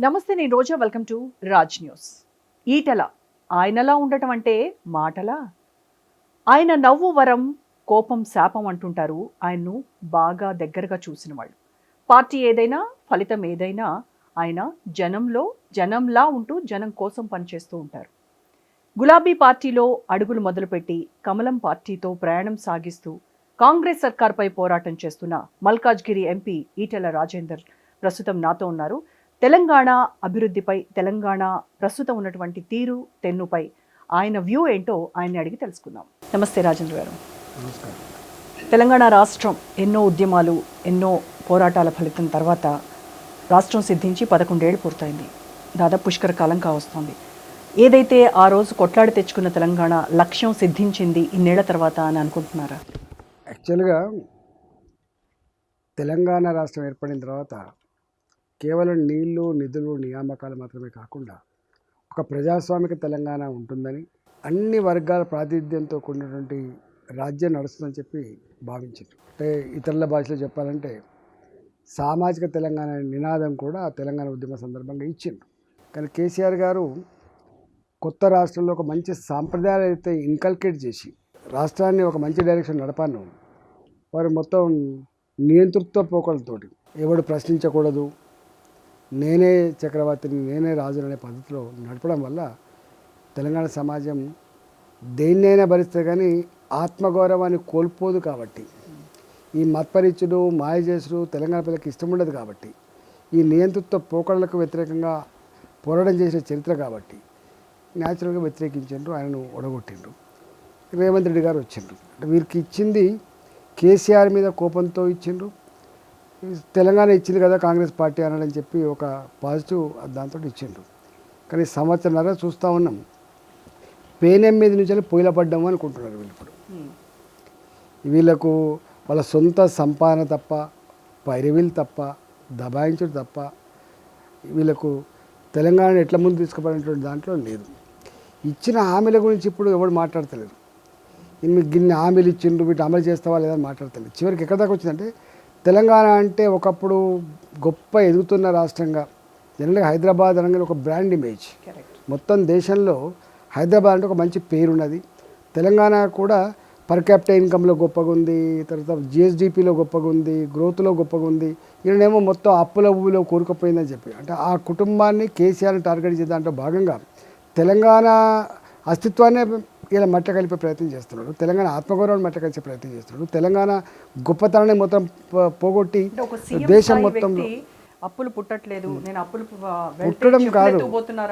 నమస్తే నేను Roja. Welcome to Raj news. Etela ఆయనలా ఉండటం అంటే మాటలా? ఆయన నవ్వు వరం కోపం శాపం అంటుంటారు. ఆయన్ను బాగా దగ్గరగా చూసిన వాళ్ళు. పార్టీ ఏదైనా ఫలితం ఏదైనా ఆయన జనంలో జనంలా ఉంటూ జనం కోసం పనిచేస్తూ ఉంటారు. గులాబీ పార్టీలో అడుగులు మొదలుపెట్టి కమలం పార్టీతో ప్రయాణం సాగిస్తూ కాంగ్రెస్ సర్కార్పై పోరాటం చేస్తున్న మల్కాజ్గిరి ఎంపీ ఈటెల రాజేందర్ ప్రస్తుతం నాతో ఉన్నారు. తెలంగాణ అభివృద్ధిపై తెలంగాణ ప్రస్తుతం ఉన్నటువంటి తీరు తెన్నుపై ఆయన వ్యూ ఏంటో ఆయన్ని అడిగి తెలుసుకుందాం. నమస్తే రాజేంద్ర గారు. నమస్కారం. తెలంగాణ రాష్ట్రం ఎన్నో ఉద్యమాలు ఎన్నో పోరాటాల ఫలితం తర్వాత రాష్ట్రం సిద్ధించి పదకొండేళ్ళు పూర్తయింది. దాదాపు పుష్కర కాలం కావస్తోంది. ఏదైతే ఆ రోజు కొట్లాడి తెచ్చుకున్న తెలంగాణ లక్ష్యం సిద్ధించింది ఇన్నేళ్ళ తర్వాత అని అనుకుంటున్నారా? యాక్చువల్గా తెలంగాణ రాష్ట్రం ఏర్పడిన తర్వాత కేవలం నీళ్ళు నిధులు నియామకాలు మాత్రమే కాకుండా ఒక ప్రజాస్వామిక తెలంగాణ ఉంటుందని అన్ని వర్గాల ప్రాతినిధ్యంతో కూడినటువంటి రాజ్యం నడుస్తుందని చెప్పి భావించారు. అంటే ఇతరుల భాషలో చెప్పాలంటే సామాజిక తెలంగాణ అనే నినాదం కూడా తెలంగాణ ఉద్యమ సందర్భంగా ఇచ్చిండు కానీ కేసీఆర్ గారు కొత్త రాష్ట్రంలో ఒక మంచి సాంప్రదాయాలు అయితే ఇన్కల్కేట్ చేసి రాష్ట్రాన్ని ఒక మంచి డైరెక్షన్ నడపాను వారు మొత్తం నియంతృత్వ పోకలతోటి ఎవడు ప్రశ్నించకూడదు నేనే చక్రవర్తిని నేనే రాజు అనే పద్ధతిలో నడపడం వల్ల తెలంగాణ సమాజం దేన్నైనా భరిస్తే కానీ ఆత్మగౌరవాన్ని కోల్పోదు కాబట్టి. ఈ మత్పరిచుడు మాయ చేసుడు తెలంగాణ పిల్లలకి ఇష్టం ఉండదు కాబట్టి. ఈ నియంతృత్వ పోకడలకు వ్యతిరేకంగా పోరాటం చేసిన చరిత్ర కాబట్టి న్యాచురల్గా వ్యతిరేకించారు ఆయనను ఒడగొట్టిండ్రు. రేవంత్ రెడ్డి గారు వచ్చిండ్రు. అంటే వీరికి ఇచ్చింది కేసీఆర్ మీద కోపంతో ఇచ్చిండ్రు తెలంగాణ ఇచ్చింది కదా కాంగ్రెస్ పార్టీ అనని చెప్పి ఒక పాజిటివ్ దాంతో ఇచ్చిండ్రు కానీ సంవత్సరంన్నర చూస్తూ ఉన్నాం. పేనెం మీద నుంచి పొయ్యిల పడ్డాము అనుకుంటున్నారు వీళ్ళు ఇప్పుడు. వీళ్ళకు వాళ్ళ సొంత సంపాదన తప్ప పైరవీలు తప్ప దబాయించుడు తప్ప వీళ్ళకు తెలంగాణ ఎట్లా ముందు తీసుకుపోయినటువంటి దాంట్లో లేదు. ఇచ్చిన హామీల గురించి ఇప్పుడు ఎవరు మాట్లాడతలేరు ఇన్ని గిన్ని హామీలు ఇచ్చిండ్రు వీటి అమలు చేస్తావా లేదా మాట్లాడతలేదు. చివరికి ఎక్కడ దాకా వచ్చిందంటే తెలంగాణ అంటే ఒకప్పుడు గొప్ప ఎదుగుతున్న రాష్ట్రంగా. జనరల్గా హైదరాబాద్ అనగానే ఒక బ్రాండ్ ఇమేజ్. మొత్తం దేశంలో హైదరాబాద్ అంటే ఒక మంచి పేరున్నది. తెలంగాణ కూడా పర్ క్యాపిటల్ ఇన్కంలో గొప్పగా ఉంది తర్వాత జిఎస్డిపిలో గొప్పగా ఉంది గ్రోత్లో గొప్పగా ఉంది ఈయనేమో మొత్తం అప్పుల ఊబిలో కూరుకుపోయిందని చెప్పి. అంటే ఆ కుటుంబాన్ని కేసీఆర్ని టార్గెట్ చేసే దాంట్లో భాగంగా తెలంగాణ అస్తిత్వాన్ని ఇలా మట్ట కలిపే ప్రయత్నం చేస్తున్నాడు. తెలంగాణ ఆత్మగౌరవాన్ని మట్ట కలిసే ప్రయత్నం చేస్తున్నాడు. తెలంగాణ గొప్పతనాన్ని మొత్తం పోగొట్టి దేశం మొత్తంలో అప్పులు పుట్టట్లేదు. నేను అప్పులు పుట్టడం కాదు.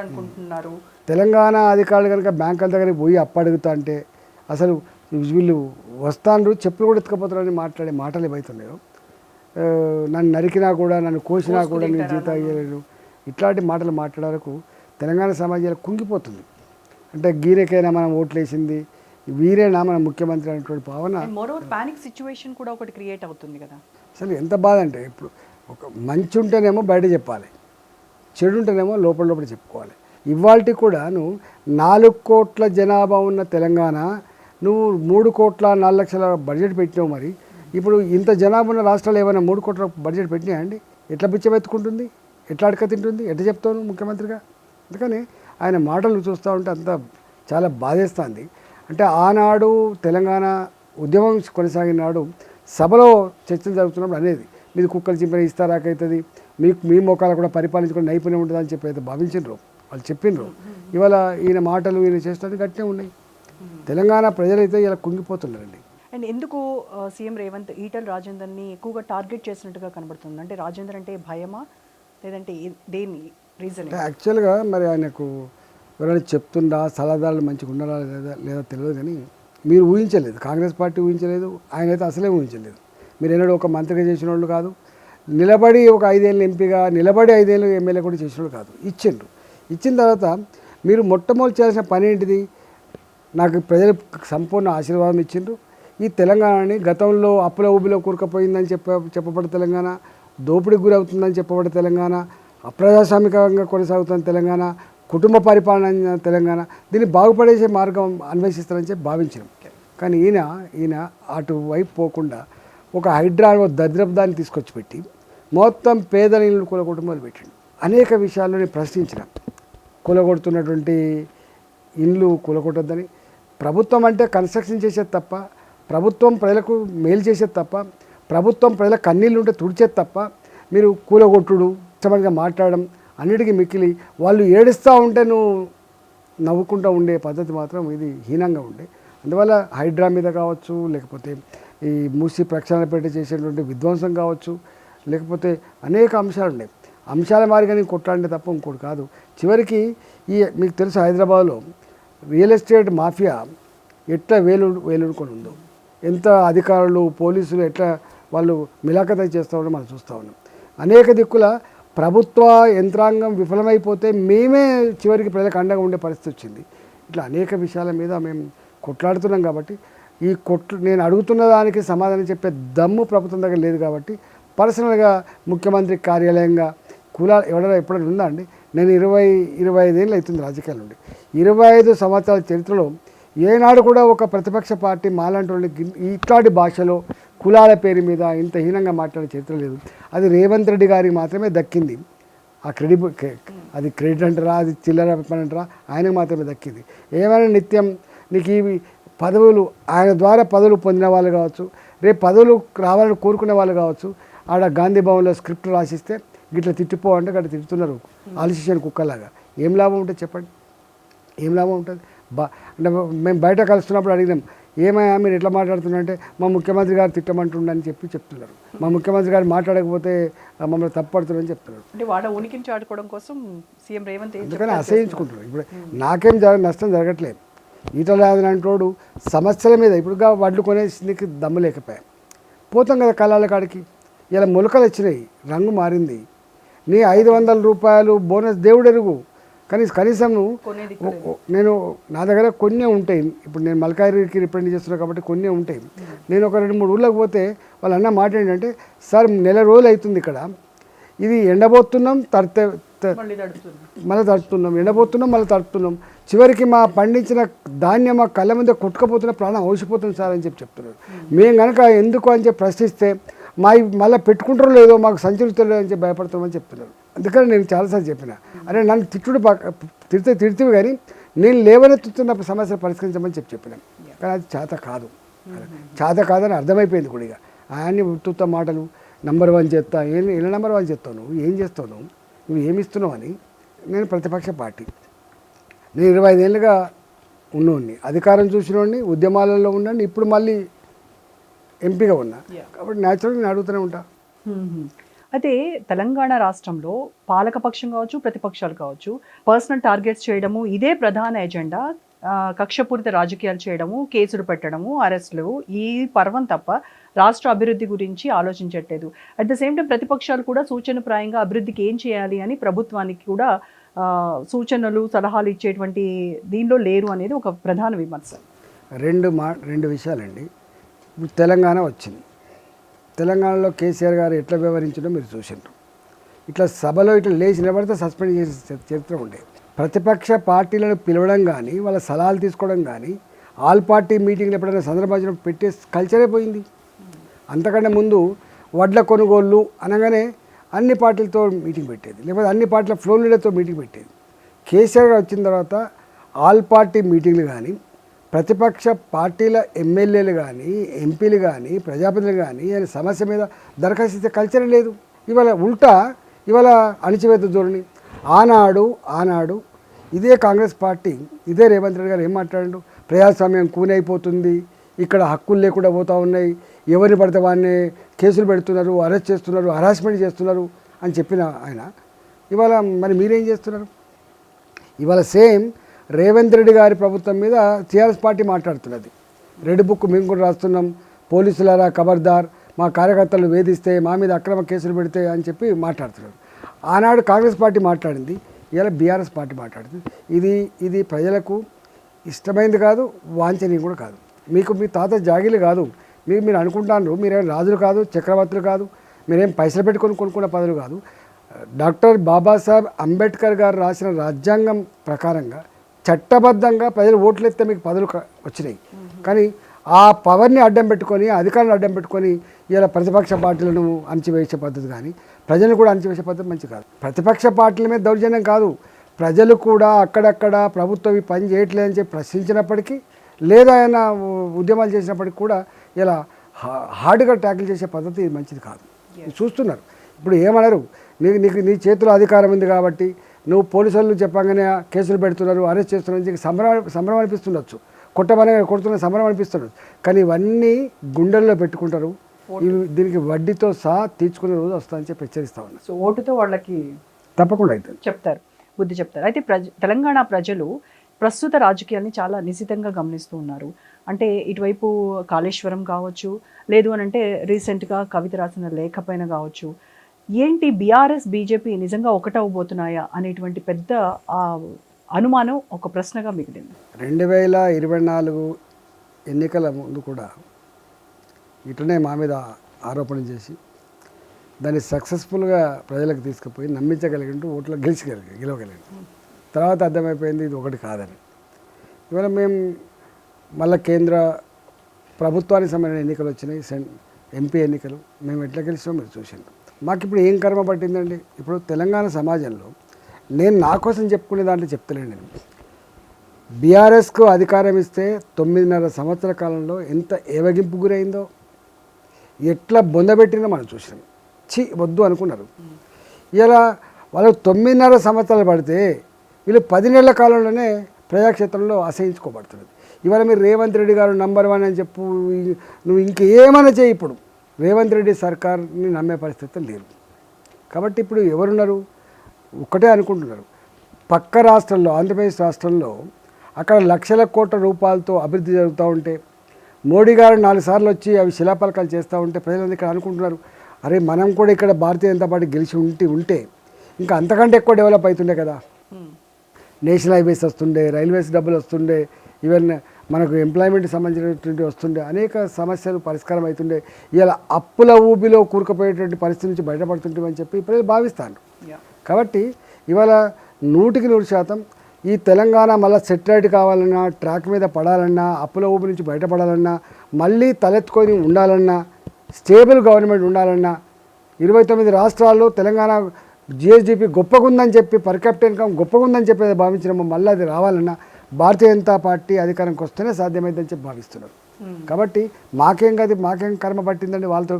అనుకుంటున్నారు తెలంగాణ అధికారులు కనుక బ్యాంకుల దగ్గరికి పోయి అప్పు అడుగుతా అంటే అసలు వీళ్ళు వస్తాండ్రు చెప్పులు కూడా ఎత్తుకపోతారని మాట్లాడే మాటలు ఏవైతున్నాయో ఆ, నన్ను నరికినా కూడా నన్ను కోసినా కూడా నేను జీతం అయ్యలేను ఇట్లాంటి మాటలు మాట్లాడే వరకు తెలంగాణ సమాజంలో కుంగిపోతుంది. అంటే గీరెకైనా మనం ఓట్లేసింది వీరేనా మన ముఖ్యమంత్రి అనేటువంటి భావన. పానిక్ సిచ్యువేషన్ కూడా ఒకటి క్రియేట్ అవుతుంది కదా. అసలు ఎంత బాధ అంటే ఇప్పుడు ఒక మంచి ఉంటేనేమో బయట చెప్పాలి చెడు ఉంటేనేమో లోపల లోపల చెప్పుకోవాలి. ఇవాళ కూడా నువ్వు నాలుగు కోట్ల జనాభా ఉన్న తెలంగాణ నువ్వు మూడు కోట్ల నాలుగు లక్షల బడ్జెట్ పెట్టినావు మరి. ఇప్పుడు ఇంత జనాభా ఉన్న రాష్ట్రాలు ఏమైనా మూడు కోట్ల బడ్జెట్ పెట్టినాయా అండి? ఎట్లా పిచ్చబెత్తుకుంటుంది? ఎట్లా అడక తింటుంది? ఎట్లా చెప్తావు ముఖ్యమంత్రిగా? అందుకని ఆయన మాటలు చూస్తూ ఉంటే అంత చాలా బాధేస్తుంది. అంటే ఆనాడు తెలంగాణ ఉద్యమం కొనసాగిన నాడు సభలో చర్చలు జరుగుతున్నప్పుడు అనేది మీది కుక్కలు చింపిన ఇస్తారాకైతుంది మీకు మీ మోకాలు కూడా పరిపాలించుకునే నైపుణ్యం ఉంటుంది అని చెప్పి అయితే భావించిండ్రు వాళ్ళు చెప్పిండ్రు ఇవాళ ఈయన మాటలు ఈయన చేస్తున్నది గట్టినే ఉన్నాయి. తెలంగాణ ప్రజలైతే ఇలా కుంగిపోతున్నారండి. అండ్ ఎందుకు సీఎం రేవంత్ ఈటల్ రాజేందర్ని ఎక్కువగా టార్గెట్ చేసినట్టుగా కనబడుతుంది? అంటే రాజేందర్ అంటే భయమా? లేదంటే ఏ- దేని రీజన్ యాక్చువల్గా మరి ఆయనకు ఎవరైనా చెప్తుండా సలహాదారులు మంచిగా ఉన్నారా లేదా లేదా తెలియదు కానీ మీరు ఊహించలేదు. కాంగ్రెస్ పార్టీ ఊహించలేదు ఆయన అయితే అసలే ఊహించలేదు. మీరు ఎన్నడూ ఒక మంత్రిగా చేసిన వాళ్ళు కాదు నిలబడి ఒక ఐదేళ్ళు ఎంపీగా నిలబడి ఐదేళ్ళు ఎమ్మెల్యే కూడా చేసిన వాళ్ళు కాదు ఇచ్చిండ్రు. ఇచ్చిన తర్వాత మీరు మొట్టమొదటి చేసిన పని ఏంటిది? నాకు ప్రజలు సంపూర్ణ ఆశీర్వాదం ఇచ్చిండ్రు. ఈ తెలంగాణని గతంలో అప్పుల ఊబిలో కూరుకుపోయిందని చెప్ప చెప్పబడ్డ తెలంగాణ దోపిడీకి గురవుతుందని చెప్పబడ్డ తెలంగాణ అప్రజాస్వామికంగా కొనసాగుతున్న తెలంగాణ కుటుంబ పరిపాలన తెలంగాణ దీన్ని బాగుపడేసే మార్గం అన్వేషిస్తారని చెప్పి భావించినాం కానీ ఈయన ఈయన అటువైపు పోకుండా ఒక హైడ్రా ఒక దరిద్రపు దాన్ని తీసుకొచ్చి పెట్టి మొత్తం పేదల ఇల్లు కుల కుటుంబాలు పెట్టిండు. అనేక విషయాల్లో నేను ప్రశ్నించిన. కూలగొడుతున్నటువంటి ఇండ్లు కూలగొట్టొద్దని ప్రభుత్వం అంటే కన్స్ట్రక్షన్ చేసేది తప్ప ప్రభుత్వం ప్రజలకు మేలు చేసేది తప్ప ప్రభుత్వం ప్రజల కన్నీళ్ళు ఉంటే తుడిచేది తప్ప మీరు కూలగొట్టుడు ఇష్టమైనగా మాట్లాడడం అన్నిటికీ మిక్కిలి వాళ్ళు ఏడుస్తూ ఉంటే నువ్వు నవ్వుకుంటూ ఉండే పద్ధతి మాత్రం ఇది హీనంగా ఉండే. అందువల్ల హైడ్రా మీద కావచ్చు లేకపోతే ఈ మూసి ప్రక్షాళన పెట్టి చేసేటువంటి విధ్వంసం కావచ్చు లేకపోతే అనేక అంశాలు ఉన్నాయి అంశాల మారిగా నేను కొట్లాడితే తప్ప ఇంకోటి కాదు. చివరికి ఈ మీకు తెలుసు హైదరాబాద్లో రియల్ ఎస్టేట్ మాఫియా ఎట్లా వేలు వేలుడుకొని ఉందో ఎంత అధికారులు పోలీసులు ఎట్లా వాళ్ళు మిలాఖత చేస్తూ ఉండడం మనం చూస్తూ ఉన్నాం. అనేక దిక్కుల ప్రభుత్వ యంత్రాంగం విఫలమైపోతే మేమే చివరికి ప్రజలకు అండగా ఉండే పరిస్థితి వచ్చింది. ఇట్లా అనేక విషయాల మీద మేము కొట్లాడుతున్నాం కాబట్టి ఈ కొట్లు నేను అడుగుతున్న దానికి సమాధానం చెప్పే దమ్ము ప్రభుత్వం దగ్గర లేదు కాబట్టి పర్సనల్గా ముఖ్యమంత్రి కార్యాలయంగా కులాలు ఎవడైనా ఎప్పుడైనా ఉందా అండి? నేను ఇరవై ఇరవై ఐదేళ్ళు అవుతుంది రాజకీయాల నుండి. ఇరవై ఐదు సంవత్సరాల చరిత్రలో ఏనాడు కూడా ఒక ప్రతిపక్ష పార్టీ మాలాంటి ఇట్లాంటి భాషలో కులాల పేరు మీద ఇంత హీనంగా మాట్లాడే చరిత్ర లేదు. అది రేవంత్ రెడ్డి గారికి మాత్రమే దక్కింది. ఆ క్రెడిబుల్ అది క్రెడిట్ అంటారా అది చిల్లర పని అంటారా ఆయనకు మాత్రమే దక్కింది. ఏమైనా నిత్యం నీకు ఇవి పదవులు ఆయన ద్వారా పదవులు పొందిన వాళ్ళు కావచ్చు రేపు పదవులు రావాలని కోరుకునే వాళ్ళు కావచ్చు ఆడ గాంధీ భవన్లో స్క్రిప్ట్ రాసిస్తే గిట్ల తిట్టిపో అంటే గట్ల తిట్టుతున్నారు ఆలోచించాను కుక్కలాగా. ఏం లాభం ఉంటుంది చెప్పండి. ఏం లాభం ఉంటుంది? బా అంటే మేము బయట కలుస్తున్నప్పుడు అడిగినాం ఏమయ్యా మీరు ఎట్లా మాట్లాడుతున్నారంటే మా ముఖ్యమంత్రి గారు తిట్టమంటుండని చెప్పి చెప్తున్నారు. మా ముఖ్యమంత్రి గారు మాట్లాడకపోతే మమ్మల్ని తప్పుపడుతున్నారని చెప్తున్నారు. అంటే వాళ్ళ ఉనికిని చాటుకోవడం కోసం సీఎం రేవంత్ చెప్తారో అసహించుకుంటున్నారు. ఇప్పుడు నాకేం జరగ నష్టం జరగట్లేదు. ఈటల రాజన్ అంటోడు సమస్యల మీద ఇప్పుడుగా వడ్లు కొనేసిందికి దమ్ము లేకపోయా. పోతాం కదా కళాల కాడికి. ఇలా మొలకలు వచ్చినాయి రంగు మారింది. నీ ఐదు వందల రూపాయలు బోనస్ దేవుడు ఎరుగు కనీసం కనీసం నేను నా దగ్గర కొన్ని ఉంటాయి. ఇప్పుడు నేను మల్కాయికి రిప్రజెంట్ చేస్తున్నా కాబట్టి కొన్ని ఉంటాయి. నేను ఒక రెండు మూడు ఊళ్ళకి పోతే వాళ్ళు అన్న మాట ఏంటంటే సార్ నెల రోజులు అవుతుంది ఇక్కడ. ఇది ఎండబోతున్నాం తడితే మళ్ళీ తడుతున్నాం ఎండబోతున్నాం మళ్ళీ తడుతున్నాం చివరికి మా పండించిన ధాన్యం మా కళ్ళ మీద కొట్టుకపోతున్న ప్రాణం ఔసిపోతుంది సార్ అని చెప్పి చెప్తున్నారు. మేము కనుక ఎందుకు అని చెప్పి ప్రశ్నిస్తే మా మళ్ళీ పెట్టుకుంటారో లేదో మాకు సంచరిస్తలేదు అని చెప్పి భయపడుతున్నామని చెప్తున్నారు. అందుకని నేను చాలాసార్లు చెప్పిన. అరే నన్ను తిట్టుడు తిడితే తిడితే కానీ నేను లేవనెత్తుతున్న సమస్య పరిష్కరించమని చెప్పి చెప్పినాను కానీ అది చేత కాదు. చేత కాదని అర్థమైపోయింది కూడా ఇక. ఆయన్ని ఉత్తుత్త మాటలు నంబర్ వన్ చేస్తా ఏం ఎలా నెంబర్ వన్ చేస్తావు నువ్వు ఏం చేస్తావు నువ్వు నువ్వు ఏమి ఇస్తున్నావు అని నేను ప్రతిపక్ష పార్టీ. నేను ఇరవై ఐదేళ్ళుగా ఉన్నోడిని అధికారం చూసినోడిని ఉద్యమాలలో ఉన్నాను ఇప్పుడు మళ్ళీ ఎంపీగా ఉన్నా. కాబట్టి న్యాచురల్గా నేను అడుగుతూనే ఉంటా. అయితే తెలంగాణ రాష్ట్రంలో పాలకపక్షం కావచ్చు ప్రతిపక్షాలు కావచ్చు పర్సనల్ టార్గెట్స్ చేయడము ఇదే ప్రధాన ఎజెండా కక్షపూరిత రాజకీయాలు చేయడము కేసులు పెట్టడము అరెస్టులు ఈ పర్వం తప్ప రాష్ట్ర అభివృద్ధి గురించి ఆలోచించట్లేదు. అట్ ద సేమ్ టైం ప్రతిపక్షాలు కూడా సూచనప్రాయంగా అభివృద్ధికి ఏం చేయాలి అని ప్రభుత్వానికి కూడా సూచనలు సలహాలు ఇచ్చేటువంటి దీనిలో లేరు అనేది ఒక ప్రధాన విమర్శ. రెండు మా రెండు విషయాలండి. ఇప్పుడు తెలంగాణ వచ్చింది. తెలంగాణలో కేసీఆర్ గారు ఎట్లా వ్యవహరించడం మీరు చూసిండ్రు. ఇట్లా సభలో ఇట్లా లేచి నిలబడితే సస్పెండ్ చేసే చరిత్ర ఉండే. ప్రతిపక్ష పార్టీలను పిలవడం కానీ వాళ్ళ సలహాలు తీసుకోవడం కానీ ఆల్ పార్టీ మీటింగ్లు ఎప్పుడైనా సందర్భాలు పెట్టే కల్చరే పోయింది. అంతకంటే ముందు వడ్ల కొనుగోళ్ళు అనగానే అన్ని పార్టీలతో మీటింగ్ పెట్టేది. లేకపోతే అన్ని పార్టీల ఫ్లోర్ లీడర్తో మీటింగ్ పెట్టేది. కేసీఆర్ గారు వచ్చిన తర్వాత ఆల్ పార్టీ మీటింగ్లు కానీ ప్రతిపక్ష పార్టీల ఎమ్మెల్యేలు కానీ ఎంపీలు కానీ ప్రజాప్రతినిధులు కానీ ఆయన సమస్య మీద దరఖాస్తు ఇచ్చే కల్చర్ లేదు. ఇవాళ ఉల్టా ఇవాళ అణిచివేత ధోరణి. ఆనాడు ఆనాడు ఇదే కాంగ్రెస్ పార్టీ ఇదే రేవంత్ రెడ్డి గారు ఏం మాట్లాడాడు? ప్రజాస్వామ్యం కూనైపోతుంది. ఇక్కడ హక్కులు లేకుండా పోతూ ఉన్నాయి. ఎవరిని పడితే వాడిని కేసులు పెడుతున్నారు అరెస్ట్ చేస్తున్నారు హరాస్మెంట్ చేస్తున్నారు అని చెప్పిన ఆయన. ఇవాళ మరి మీరేం చేస్తున్నారు? ఇవాళ సేమ్ రేవంత్ రెడ్డి గారి ప్రభుత్వం మీద టీఆర్ఎస్ పార్టీ మాట్లాడుతున్నది. రెడ్ బుక్ మేము కూడా రాస్తున్నాం. పోలీసులారా ఖబర్దార్ మా కార్యకర్తలు వేధిస్తే మా మీద అక్రమ కేసులు పెడితే అని చెప్పి మాట్లాడుతున్నారు. ఆనాడు కాంగ్రెస్ పార్టీ మాట్లాడింది. ఇలా బీఆర్ఎస్ పార్టీ మాట్లాడుతుంది. ఇది ఇది ప్రజలకు ఇష్టమైంది కాదు వాంఛనీయం కూడా కాదు. మీకు మీ తాత జాగిలు కాదు. మీరు మీరు అనుకుంటాను మీరేం రాజులు కాదు చక్రవర్తులు కాదు మీరేం పైసలు పెట్టుకొని కొనుక్కున్న పదవులు కాదు. డాక్టర్ బాబాసాహెబ్ అంబేద్కర్ గారు రాసిన రాజ్యాంగం ప్రకారంగా చట్టబద్ధంగా ప్రజలు ఓట్లు ఎత్తే మీకు పదవులు వచ్చినాయి. కానీ ఆ పవర్ని అడ్డం పెట్టుకొని అధికారాన్ని అడ్డం పెట్టుకొని ఇలా ప్రతిపక్ష పార్టీలను అణచివేసే పద్ధతి కానీ ప్రజలు కూడా అణచివేసే పద్ధతి మంచి కాదు. ప్రతిపక్ష పార్టీల మీద దౌర్జన్యం కాదు. ప్రజలు కూడా అక్కడక్కడ ప్రభుత్వం ఈ పని చేయట్లేదని చెప్పి ప్రశ్నించినప్పటికీ లేదా ఆయన ఉ- ఉద్యమాలు చేసినప్పటికీ కూడా ఇలా హార్డ్గా ట్యాకిల్ చేసే పద్ధతి ఇది మంచిది కాదు. చూస్తున్నారు. ఇప్పుడు ఏమనరు? నీకు నీకు నీ చేతిలో అధికారం ఉంది కాబట్టి నువ్వు పోలీసు వాళ్ళు చెప్పంగానే కేసులు పెడుతున్నారు అరెస్ట్ చేస్తున్నారు సంబరం సంబరం అనిపిస్తుండొచ్చు. కొట్టమని కొడుతున్న సంబరం అనిపిస్తుండొచ్చు. కానీ ఇవన్నీ గుండెల్లో పెట్టుకుంటారు. ఇవి దీనికి వడ్డీతో సహా తీర్చుకునే రోజు వస్తుందని చెప్పి హెచ్చరిస్తా ఉన్నారు సో ఓటుతో వాళ్ళకి తప్పకుండా అవుతుంది. చెప్తారు బుద్ధి చెప్తారు. అయితే ప్రజ తెలంగాణ ప్రజలు ప్రస్తుత రాజకీయాల్ని చాలా నిశితంగా గమనిస్తూ ఉన్నారు. అంటే ఇటువైపు కాళేశ్వరం కావచ్చు లేదు అని అంటే రీసెంట్గా కవిత రాసిన లేఖ పైన కావచ్చు ఏంటి బీఆర్ఎస్ బీజేపీ నిజంగా ఒకటవబోతున్నాయా అనేటువంటి పెద్ద అనుమానం ఒక ప్రశ్నగా మిగిలింది. రెండు వేల ఇరవై నాలుగు ఎన్నికల ముందు కూడా ఇట్లనే మా మీద ఆరోపణ చేసి దాన్ని సక్సెస్ఫుల్గా ప్రజలకు తీసుకుపోయి నమ్మించగలిగింటూ ఓట్లో గెలిచగలిగి గెలవగలిగింది తర్వాత అర్థమైపోయింది ఇది ఒకటి కాదని. ఇవాళ మేము మళ్ళీ కేంద్ర ప్రభుత్వానికి సంబంధించిన ఎన్నికలు వచ్చినాయి సెన్ ఎంపీ ఎన్నికలు. మేము ఎట్లా గెలిచామో మీరు చూసిండు మాకు ఇప్పుడు ఏం కర్మ పట్టిందండి? ఇప్పుడు తెలంగాణ సమాజంలో నేను నా కోసం చెప్పుకునే దాంట్లో చెప్తలేను నేను. బీఆర్ఎస్కు అధికారం ఇస్తే తొమ్మిదిన్నర సంవత్సర కాలంలో ఎంత ఏవగింపు గురైందో ఎట్లా బొందబెట్టిందో మనం చూసినాం. చి వద్దు అనుకున్నారు. ఇలా వాళ్ళు తొమ్మిదిన్నర సంవత్సరాలు పడితే వీళ్ళు పది నెలల కాలంలోనే ప్రజాక్షేత్రంలో అసహించుకోబడుతున్నది ఇవాళ మీరు రేవంత్ రెడ్డి గారు నంబర్ వన్ అని చెప్పు నువ్వు ఇంకేమైనా చేయి ఇప్పుడు. రేవంత్ రెడ్డి సర్కార్ని నమ్మే పరిస్థితి లేదు. కాబట్టి ఇప్పుడు ఎవరున్నారు? ఒకటే అనుకుంటున్నారు. పక్క రాష్ట్రంలో ఆంధ్రప్రదేశ్ రాష్ట్రంలో అక్కడ లక్షల కోట్ల రూపాయలతో అభివృద్ధి జరుగుతూ ఉంటే మోడీ గారు నాలుగు సార్లు వచ్చి అవి శిలాపలకాలు చేస్తూ ఉంటే ప్రజలందరూ ఇక్కడ అనుకుంటున్నారు. అరే మనం కూడా ఇక్కడ భారతీయ జనతా పార్టీ గెలిచి ఉంటే ఉంటే ఇంకా అంతకంటే ఎక్కువ డెవలప్ అవుతుండే కదా. నేషనల్ హైవేస్ వస్తుండే రైల్వేస్ డబ్బులు వస్తుండే ఈవెన్ మనకు ఎంప్లాయ్మెంట్కి సంబంధించినటువంటి వస్తుండే అనేక సమస్యలు పరిష్కారం అవుతుండే ఇలా అప్పుల ఊబిలో కూరుకుపోయేటువంటి పరిస్థితి నుంచి బయటపడుతుంటామని చెప్పి ప్రజలు భావిస్తాను కాబట్టి ఇవాళ నూటికి నూరు శాతం ఈ తెలంగాణ మళ్ళీ సెటిలైట్ కావాలన్నా ట్రాక్ మీద పడాలన్నా అప్పుల ఊపి నుంచి బయటపడాలన్నా మళ్ళీ తలెత్తుకొని ఉండాలన్నా స్టేబుల్ గవర్నమెంట్ ఉండాలన్నా ఇరవై తొమ్మిది రాష్ట్రాల్లో తెలంగాణ జిఎస్డిపి గొప్పగుందని చెప్పి పర్ క్యాపిటల్ ఇన్కమ్ గొప్పగుందని చెప్పి భావించినాము మళ్ళీ అది రావాలన్నా భారతీయ జనతా పార్టీ అధికారంకి వస్తేనే సాధ్యమైందని చెప్పి భావిస్తున్నారు. కాబట్టి మాకేం కాదు మాకేం కర్మ పట్టిందండి వాళ్ళతో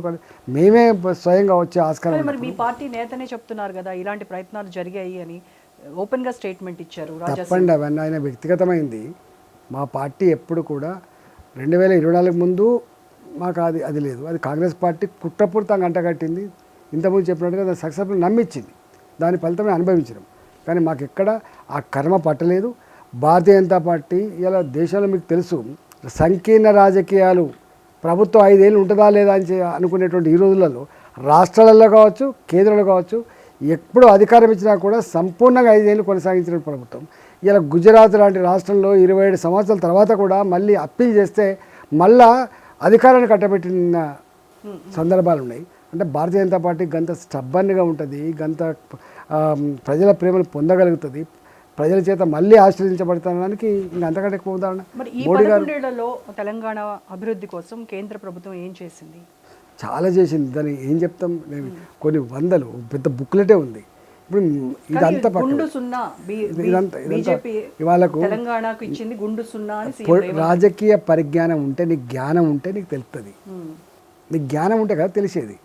మేమే స్వయంగా వచ్చే ఆస్కారం. మరి మీ పార్టీ నేతనే చెప్తున్నారు కదా ఇలాంటి ప్రయత్నాలు జరిగాయి అని ఓపెన్గా స్టేట్మెంట్ ఇచ్చారు రాజా తప్పండి అవన్నీ ఆయన వ్యక్తిగతమైంది. మా పార్టీ ఎప్పుడు కూడా రెండు వేల ఇరవై నాలుగు ముందు మాకు అది అది లేదు. అది కాంగ్రెస్ పార్టీ కుట్రపూరితంగా అంటగట్టింది. ఇంతకుముందు చెప్పినట్టుగా దాన్ని సక్సెస్ఫుల్ నమ్మించింది. దాని ఫలితమే అనుభవించడం కానీ మాకు ఎక్కడ ఆ కర్మ పట్టలేదు. భారతీయ జనతా పార్టీ ఇలా దేశంలో మీకు తెలుసు సంకీర్ణ రాజకీయాలు ప్రభుత్వం ఐదేళ్ళు ఉంటుందా లేదా అని అనుకునేటువంటి ఈ రోజులలో రాష్ట్రాలలో కావచ్చు కేంద్రంలో కావచ్చు ఎప్పుడు అధికారం ఇచ్చినా కూడా సంపూర్ణంగా ఐదేళ్ళు కొనసాగించిన ప్రభుత్వం. ఇలా గుజరాత్ లాంటి రాష్ట్రంలో ఇరవై ఏడు సంవత్సరాల తర్వాత కూడా మళ్ళీ అప్పీల్ చేస్తే మళ్ళా అధికారాన్ని కట్టబెట్టిన సందర్భాలు ఉన్నాయి. అంటే భారతీయ జనతా పార్టీ గంత స్టబ్బన్గా ఉంటుంది గంత ప్రజల ప్రేమను పొందగలుగుతుంది. ప్రజల చేత మళ్ళీ ఆశ్రయించబడతానికి ఇంకా అంతకంటే ఎక్కువ ఉదాహరణ. మోడీ గారు తెలంగాణ అభివృద్ధి కోసం కేంద్ర ప్రభుత్వం ఏం చేసింది? చాలా చేసింది. దాన్ని ఏం చెప్తాం? నేను కొన్ని వందలు పెద్ద బుక్లెటే ఉంది. ఇప్పుడు ఇదంతా ఇదంతా- ఇవాళకు తెలంగాణకు ఇచ్చింది గుండు సున్నా రాజకీయ పరిజ్ఞానం ఉంటే నీకు జ్ఞానం ఉంటే నీకు తెలుస్తుంది. నీకు జ్ఞానం ఉంటే కదా తెలిసేది.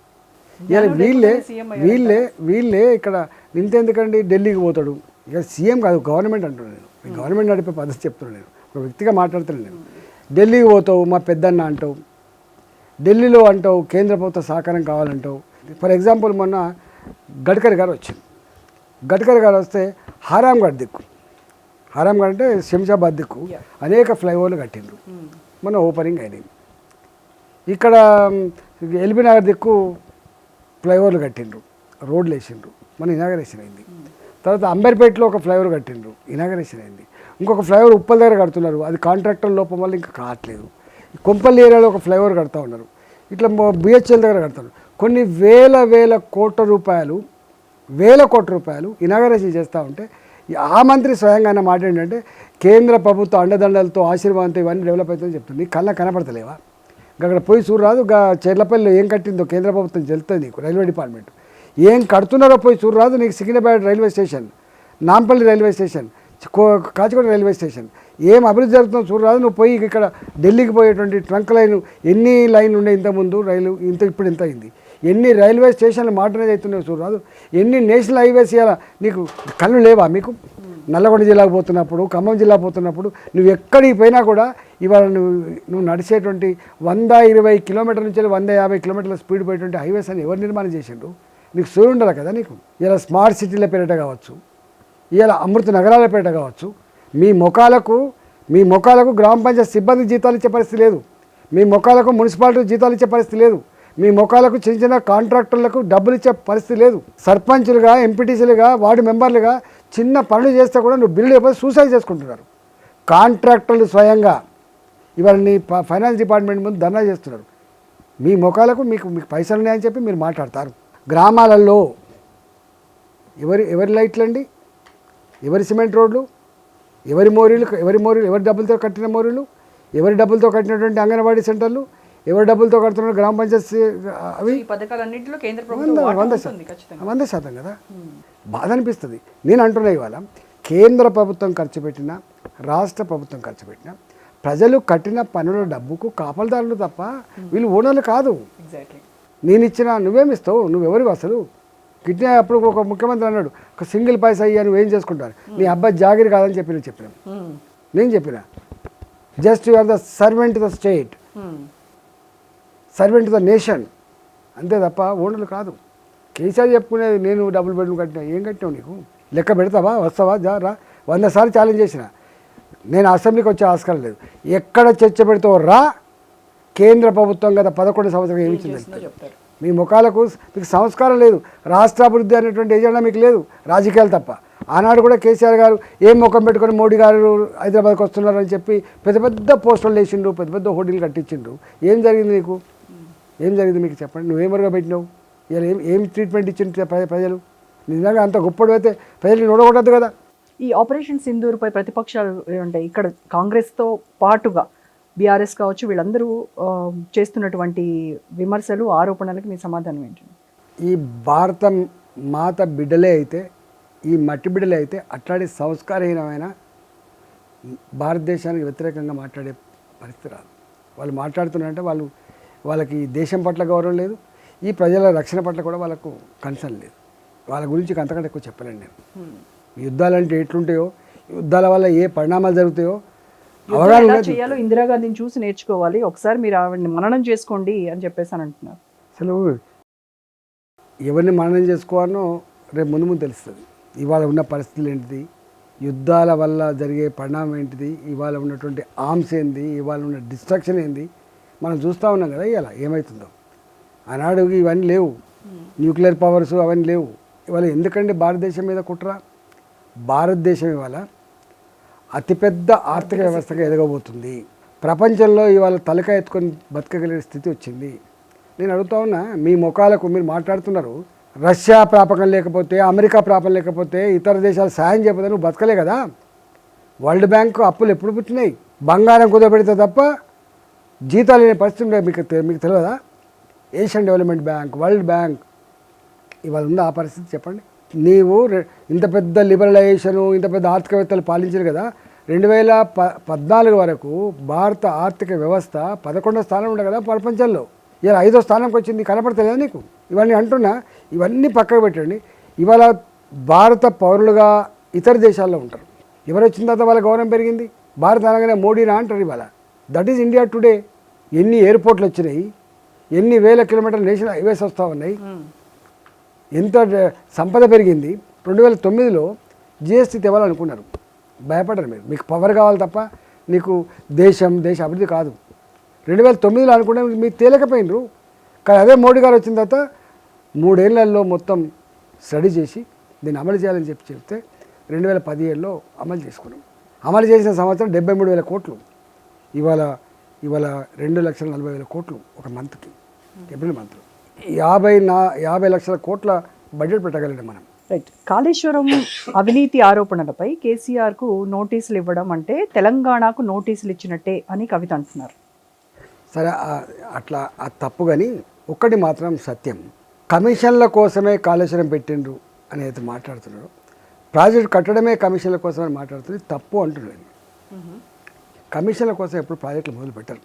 ఇలా వీళ్ళే వీళ్ళే వీళ్ళే ఇక్కడ నింతెందుకండి ఢిల్లీకి పోతాడు. ఇక సీఎం కాదు గవర్నమెంట్ అంటున్నాను నేను. గవర్నమెంట్ నడిపే పద్ధతి చెప్తున్నాను నేను. ఒక వ్యక్తిగా మాట్లాడుతున్నాను నేను. ఢిల్లీకి పోతావు మా పెద్దన్న అంటావు. ఢిల్లీలో అంటావు కేంద్ర ప్రభుత్వ సహకారం కావాలంటావు. ఫర్ ఎగ్జాంపుల్ మొన్న గడ్కరీ గారు వచ్చింది గడ్కరీ గారు వస్తే హారాంఘడ్ దిక్కు. హారాంఘడ్ అంటే శంషాబాద్ దిక్కు. అనేక ఫ్లైఓవర్లు కట్టిండ్రు. మొన్న ఓపెనింగ్ అయినాయి. ఇక్కడ ఎల్బీ నగర్ దిక్కు ఫ్లైఓవర్లు కట్టిండ్రు. రోడ్లు వేసిండ్రు. మన ఇనాగరేషన్ అయింది. తర్వాత అంబేర్పేటలో ఒక ఫ్లైఓవర్ కట్టిండ్రు ఇనాగరేషన్ అయింది. ఇంకొక ఫ్లైఓవర్ ఉప్పల దగ్గర కడుతున్నారు అది కాంట్రాక్టర్ లోపం వల్ల ఇంకా కావట్లేదు కొంపల్లి ఏరియాలో ఒక ఫ్లైఓవర్ కడతా ఉన్నారు. ఇట్లా బిహెచ్ఎల్ దగ్గర కడతారు. కొన్ని వేల వేల కోట్ల రూపాయలు వేల కోట్ల రూపాయలు ఇనాగరేషన్ చేస్తూ ఉంటే ఆ మంత్రి స్వయంగా అన్న మాట ఏంటంటే కేంద్ర ప్రభుత్వ అండదండలతో ఆశీర్వాదంతో ఇవన్నీ డెవలప్ అవుతుందని చెప్తుంది. కళ్ళ కనపడతలేవా? ఇంకా అక్కడ పోయి చూడరాదు గా చెర్లపల్లిలో ఏం కట్టిందో కేంద్ర ప్రభుత్వం చెల్తుంది నీకు రైల్వే డిపార్ట్మెంట్. ఏం కడుతున్నారో పోయి చూడరాదు నీకు Secunderabad railway station Nampally railway station కో- కాచిగూడ రైల్వే స్టేషన్ ఏం అభివృద్ధి జరుగుతుందో చూడరాదు నువ్వు పోయి ఇక్కడ ఢిల్లీకి పోయేటువంటి ట్రంక్ లైన్ ఎన్ని లైన్లు ఉండే ఇంతకుముందు రైలు ఇంత ఇప్పుడు ఇంత అయింది? ఎన్ని రైల్వే స్టేషన్లు మోడర్నైజ్ అవుతున్నాయో చూడరాదు ఎన్ని నేషనల్ హైవేస్ ఇవాళ నీకు కళ్ళు లేవా మీకు? నల్లగొండ జిల్లాకు పోతున్నప్పుడు ఖమ్మం జిల్లా పోతున్నప్పుడు నువ్వు ఎక్కడికి పోయినా కూడా ఇవాళ నువ్వు నువ్వు నడిచేటువంటి వంద ఇరవై కిలోమీటర్ల నుంచి వంద యాభై కిలోమీటర్ల స్పీడ్ పోయేటువంటి హైవేస్ అని ఎవరు నిర్మాణం చేసిండ్రు? నీకు సూర్యుడు ఉండాలి కదా నీకు? ఇలా స్మార్ట్ సిటీల పేరిట కావచ్చు ఇలా అమృత నగరాల పేరిట కావచ్చు మీ ముఖాలకు మీ ముఖాలకు గ్రామ పంచాయతీ సిబ్బంది జీతాలు ఇచ్చే పరిస్థితి లేదు. మీ ముఖాలకు మున్సిపాలిటీ జీతాలు ఇచ్చే పరిస్థితి లేదు. మీ ముఖాలకు చిన్న చిన్న కాంట్రాక్టర్లకు డబ్బులు ఇచ్చే పరిస్థితి లేదు. సర్పంచులుగా ఎంపీటీసీలుగా వార్డు మెంబర్లుగా చిన్న పనులు చేస్తే కూడా నువ్వు బిల్లు అయిపోయి సూసైడ్ చేసుకుంటున్నారు. కాంట్రాక్టర్లు స్వయంగా ఇవాళని ఫైనాన్స్ డిపార్ట్మెంట్ ముందు ధర్నా చేస్తున్నారు. మీ ముఖాలకు మీకు మీకు పైసలు ఉన్నాయని చెప్పి మీరు మాట్లాడతారు. గ్రామాలలో ఎవరి ఎవరి లైట్లు అండి ఎవరి సిమెంట్ రోడ్లు? ఎవరి మోరీలు ఎవరి మోరీలు ఎవరి డబ్బులతో కట్టిన మోరీలు? ఎవరి డబ్బులతో కట్టినటువంటి అంగన్వాడీ సెంటర్లు? ఎవరి డబ్బులతో కడుతున్న గ్రామ పంచాయతీ అవి? ఈ పథకాలన్నింటిలో కేంద్ర వంద ప్రభుత్వం శాతం. వంద శాతం కదా? బాధ అనిపిస్తుంది నేను అంటున్నా ఇవాళ కేంద్ర ప్రభుత్వం ఖర్చు పెట్టిన రాష్ట్ర ప్రభుత్వం ఖర్చు పెట్టిన ప్రజలు కట్టిన పనుల డబ్బుకు కాపలదారులు తప్ప వీళ్ళు ఓనర్లు కాదు. ఎగ్జాక్ట్లీ నేను ఇచ్చిన నువ్వేమిస్తావు? నువ్వెవరివి అసలు కిడ్నీ అప్పుడు ఒక ముఖ్యమంత్రి అన్నాడు ఒక సింగిల్ పైసా అయ్యా నువ్వేం చేసుకుంటాను నీ అబ్బాయి జాగిరి కాదని చెప్పి నేను చెప్పిన నేను చెప్పిన? Just you are the servant the state. Servant the nation. అంతే తప్ప ఓనర్లు కాదు. కేసీఆర్ చెప్పుకునేది నేను డబుల్ బెడ్రూమ్ కట్టినా ఏం కట్టినావు నీకు? లెక్క పెడతావా? వస్తావా? జా రా. వంద సార్లు ఛాలెంజ్ చేసిన. నేను అసెంబ్లీకి వచ్చే ఆస్కారం లేదు. ఎక్కడ చర్చ పెడతావో రా కేంద్ర ప్రభుత్వం గత పదకొండు సంవత్సరాలు ఏమి ఇచ్చింది చెప్తారు. మీ ముఖాలకు మీకు సంస్కారం లేదు. రాష్ట్రాభివృద్ధి అనేటువంటి ఎజెండా మీకు లేదు. రాజకీయాలు తప్ప. ఆనాడు కూడా కేసీఆర్ గారు ఏం ముఖం పెట్టుకొని మోడీ గారు హైదరాబాద్కి వస్తున్నారని చెప్పి పెద్ద పెద్ద పోస్టర్లు వేసిండ్రు పెద్ద పెద్ద హోటల్ కట్టించిండ్రు. ఏం జరిగింది నీకు? ఏం జరిగింది మీకు చెప్పండి. నువ్వేం మరుగా పెట్టినావు? ఇలా ఏం ఏం ట్రీట్మెంట్ ఇచ్చిండ్రు ప్ర- ప్రజలు? నిజంగా అంత గొప్పడు అయితే ప్రజలు నోడగొట్టద్దు కదా. ఈ ఆపరేషన్ సింధూర్పై ప్రతిపక్షాలు ఉంటాయి ఇక్కడ కాంగ్రెస్తో పాటుగా బీఆర్ఎస్ కావచ్చు వీళ్ళందరూ చేస్తున్నటువంటి విమర్శలు ఆరోపణలకు మీ సమాధానం ఏంటండి ఈ భారత మాత బిడ్డలే అయితే ఈ మట్టి బిడ్డలే అయితే అట్లాంటి సంస్కారహీనమైన భారతదేశానికి వ్యతిరేకంగా మాట్లాడే పరిస్థితి రాదు. వాళ్ళు మాట్లాడుతున్నారంటే వాళ్ళు వాళ్ళకి దేశం పట్ల గౌరవం లేదు ఈ ప్రజల రక్షణ పట్ల కూడా వాళ్ళకు కన్సర్న్ లేదు. వాళ్ళ గురించి అంతకంటే ఎక్కువ చెప్పలేను నేను. యుద్ధాలు అంటే ఎట్లుంటాయో యుద్ధాల వల్ల ఏ పరిణామాలు జరుగుతాయో ఎలా. చేయాలో ఇందిరాగాంధీని చూసి నేర్చుకోవాలి. ఒకసారి మీరు ఆవిడని మననం చేసుకోండి అని చెప్పేసి అని అంటున్నారు. అసలు ఎవరిని మననం చేసుకోవాలనో రేపు ముందు ముందు తెలుస్తుంది. ఇవాళ ఉన్న పరిస్థితులు ఏంటిది? యుద్ధాల వల్ల జరిగే పరిణామం ఏంటిది? ఇవాళ ఉన్నటువంటి ఆర్మ్స్ ఏంది? ఇవాళ ఉన్న డిస్ట్రక్షన్ ఏంది? మనం చూస్తూ ఉన్నాం కదా ఇవాళ ఏమవుతుందో ఆనాడు ఇవన్నీ లేవు. న్యూక్లియర్ పవర్స్ అవన్నీ లేవు. ఇవాళ ఎందుకండి భారతదేశం మీద కుట్ర? భారతదేశం ఇవాళ అతిపెద్ద ఆర్థిక వ్యవస్థగా ఎదగబోతుంది. ప్రపంచంలో ఇవాళ తలక ఎత్తుకొని బతకగలిగే స్థితి వచ్చింది. నేను అడుగుతా ఉన్నా మీ ముఖాలకు మీరు మాట్లాడుతున్నారు రష్యా ప్రాపకం లేకపోతే అమెరికా ప్రాపం లేకపోతే ఇతర దేశాలు సాయం చేయకపోతే నువ్వు బతకలే కదా? వరల్డ్ బ్యాంక్ అప్పులు ఎప్పుడు పుట్టినాయి? బంగారం కుదరబెడితే తప్ప జీతాలు లేని పరిస్థితి ఉండే మీకు మీకు తెలియదా? Asian development bank world bank ఇవాళ ఉందా ఆ పరిస్థితి? చెప్పండి. నీవు ఇంత పెద్ద లిబరలైజేషను ఇంత పెద్ద ఆర్థికవేత్తలు పాలించారు కదా రెండు వేల ప పద్నాలుగు వరకు భారత ఆర్థిక వ్యవస్థ పదకొండో స్థానం ఉండే కదా ప్రపంచంలో. ఇలా ఐదో స్థానంకి వచ్చింది కనపడతలేదా నీకు? ఇవన్నీ అంటున్నా ఇవన్నీ పక్కకు పెట్టండి. ఇవాళ భారత పౌరులుగా ఇతర దేశాల్లో ఉంటారు. ఎవరు వచ్చిన తర్వాత వాళ్ళ గౌరవం పెరిగింది? భారత అనగానే మోడీనా అంటారు ఇవాళ. దట్ ఈజ్ ఇండియా టుడే ఎన్ని ఎయిర్పోర్ట్లు వచ్చినాయి? ఎన్ని వేల కిలోమీటర్ల నేషనల్ హైవేస్ వస్తూ ఉన్నాయి? Hmm. ఎంత సంపద పెరిగింది. రెండు వేల తొమ్మిదిలో జిఎస్టీ తేవాలనుకున్నారు. భయపడరు మీరు. మీకు పవర్ కావాలి తప్ప నీకు దేశం దేశ అభివృద్ధి కాదు. రెండు వేల తొమ్మిదిలో అనుకుంటే మీరు తేలేకపోయినరు. కానీ అదే మోడీ గారు వచ్చిన తర్వాత మూడేళ్ళలో మొత్తం స్టడీ చేసి దీన్ని అమలు చేయాలని చెప్పి చెప్తే రెండు వేల పదిహేడులో అమలు చేసుకున్నాం. అమలు చేసిన సంవత్సరం డెబ్బై మూడు వేల కోట్లు. ఇవాళ ఇవాళ రెండు లక్షల నలభై వేల కోట్లు ఒక మంత్కి. ఏప్రిల్ మంత్లో. యాభై నా యాభై లక్షల కోట్ల బడ్జెట్ పెట్టగలిగాం మనం. రైట్ కాళేశ్వరం అవినీతి ఆరోపణలపై కేసీఆర్కు నోటీసులు ఇవ్వడం అంటే తెలంగాణకు నోటీసులు ఇచ్చినట్టే అని కవిత అంటున్నారు. సరే అట్లా ఆ తప్పు కానీ ఒక్కటి మాత్రం సత్యం. కమిషన్ల కోసమే కాళేశ్వరం పెట్టిండ్రు అని అయితే మాట్లాడుతున్నాడు ప్రాజెక్ట్ కట్టడమే కమిషన్ల కోసమని మాట్లాడుతుంది తప్పు అంటున్నాడు కమిషన్ల కోసం ఎప్పుడు ప్రాజెక్టులు మొదలు పెట్టరు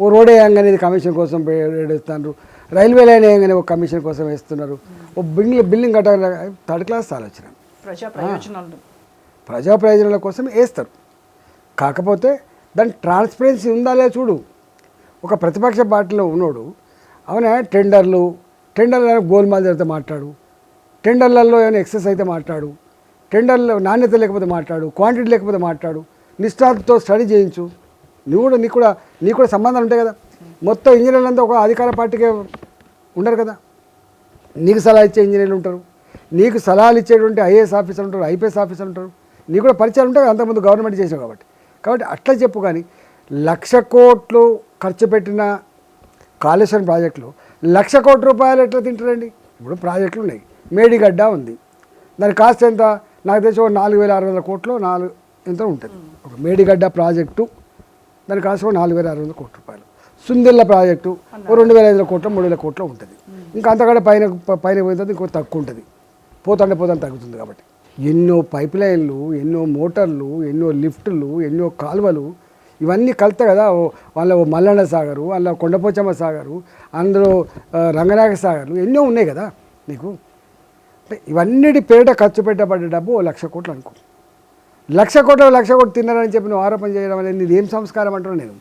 ఓ రోడ్ వేయంగానే ఇది కమిషన్ కోసం వేస్తున్నారు రైల్వే లైన్ వేయంగానే ఒక కమిషన్ కోసం వేస్తున్నారు. ఓ బిల్డింగ్ బిల్డింగ్ కట్ట థర్డ్ క్లాస్ ఆలోచన ప్రజా ప్రయోజనాలు. ప్రజా ప్రయోజనాల కోసం వేస్తారు. కాకపోతే దాని ట్రాన్స్పరెన్సీ ఉందా లేదా చూడు. ఒక ప్రతిపక్ష పార్టీలో ఉన్నోడు అవునా? టెండర్లు టెండర్లలో గోల్మాల్ జరిగితే మాట్లాడు. టెండర్లలో ఏమైనా ఎక్సెస్ అయితే మాట్లాడు. టెండర్లో నాణ్యత లేకపోతే మాట్లాడు. క్వాంటిటీ లేకపోతే మాట్లాడు. నిష్ఠాతో స్టడీ చేయించు. నువ్వు కూడా నీకు కూడా నీకు కూడా సంబంధాలు ఉంటాయి కదా. మొత్తం ఇంజనీర్లు అంతా ఒక అధికార పార్టీకే ఉండరు కదా. నీకు సలహా ఇచ్చే ఇంజనీర్లు ఉంటారు. నీకు సలహాలు ఇచ్చేటువంటి ఐఏఎస్ ఆఫీసర్ ఉంటారు ఐపీఎస్ ఆఫీసర్ ఉంటారు. నీకు కూడా పరిచయాలు ఉంటాయి అంతకుముందు గవర్నమెంట్ చేసావు కాబట్టి. కాబట్టి అట్లా చెప్పు కానీ లక్ష కోట్లు ఖర్చు పెట్టిన కాళేశ్వరం ప్రాజెక్టులు లక్ష కోట్ల రూపాయలు ఎట్లా తింటారండి? ఇప్పుడు ప్రాజెక్టులు ఉన్నాయి. మేడిగడ్డ ఉంది. దాని కాస్ట్ ఎంత? నాకు తెలిసి ఒక నాలుగు వేల ఆరు వందల కోట్లు నాలుగు ఎంత ఉంటుంది. ఒక మేడిగడ్డ ప్రాజెక్టు దాని కాస్ట్ నాలుగు వేల ఆరు వందల కోట్ల రూపాయలు. సుందిల్ల ప్రాజెక్టు రెండు వేల ఐదు వందల కోట్ల మూడు వేల కోట్ల ఉంటుంది. ఇంకా అంతకంటే పైన పైన పోయిన ఇంకో తక్కువ ఉంటుంది. పోతుండే పోతుంటే తగ్గుతుంది కాబట్టి. ఎన్నో పైప్ లైన్లు ఎన్నో మోటార్లు ఎన్నో లిఫ్టులు ఎన్నో కాలువలు ఇవన్నీ కలితే కదా. వాళ్ళ మల్లన్న సాగరు వాళ్ళ కొండపోచమ్మ సాగరు అందులో రంగనాయక సాగర్లు ఎన్నో ఉన్నాయి కదా నీకు. అంటే ఇవన్నిటి పేరిట ఖర్చు పెట్టబడ్డ డబ్బు ఓ లక్ష కోట్లు అనుకో. లక్ష కోట్లు లక్ష కోట్లు తిన్నారని చెప్పి నువ్వు ఆరోపణ చేయడం అనేది నీది ఏం సంస్కారం అంటున్నావు నేను?